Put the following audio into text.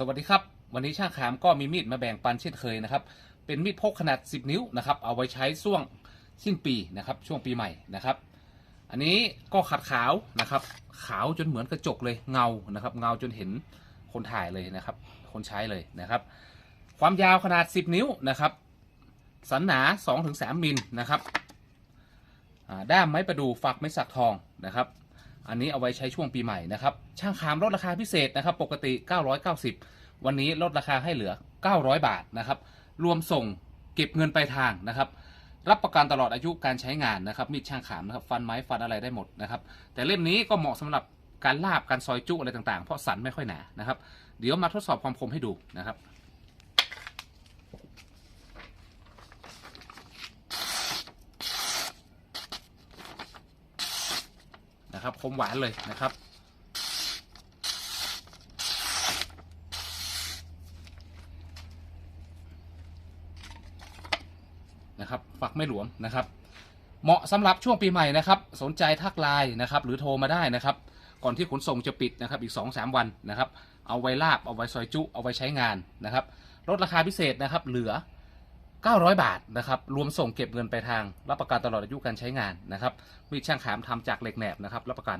สวัสดีครับ วันนี้ช่างขามก็มีมีดมาแบ่งปันเช่นเคยนะครับ เป็นมีดพกขนาด 10 นิ้วนะครับ เอาไว้ใช้ช่วงสิ้นปีนะครับ ช่วงปีใหม่นะครับ อันนี้ก็ขัดขาวนะครับ ขาวจนเหมือนกระจกเลยเงานะครับ เงาจนเห็นคนถ่ายเลยนะครับ คนใช้เลยนะครับ ความยาวขนาด 10 นิ้วนะครับ สันหนา 2-3มิลนะครับด้ามไม้ประดู่ฝักไม้สักทองนะครับ อันนี้เอาไว้ใช้ช่วงปีใหม่นะครับ ช่างขามลดราคาพิเศษนะครับ ปกติ 990 วันนี้ลดราคาให้เหลือ 900 บาทนะครับ รวมส่งเก็บเงินปลายทางนะครับ รับประกันตลอดอายุการใช้งานนะครับมีดช่างขามนะครับ ฟันไม้ฟันอะไรได้หมดนะครับ แต่เล่มนี้ก็เหมาะสำหรับการลาบการซอยจุอะไรต่างๆ เพราะสันไม่ค่อยหนานะครับ เดี๋ยวมาทดสอบความคมให้ดูนะครับ นะครับคมหวานเลยนะครับ นะครับ ฝักไม่หลวมนะครับ เหมาะสำหรับช่วงปีใหม่นะครับ สนใจทักไลน์นะครับ หรือโทรมาได้นะครับ ก่อนที่ขนส่งจะปิดนะครับอีก 2-3 วันนะครับ เอาไว้ลาบเอาไว้ซอยจุ เอาไว้ใช้งานนะครับลดราคาพิเศษนะครับ เหลือ 900 บาทนะครับ รวมส่งเก็บเงินไปทาง รับประกันตลอดอายุการใช้งานนะครับ มีดช่างขามทำจากเหล็กแหนบนะครับ รับประกัน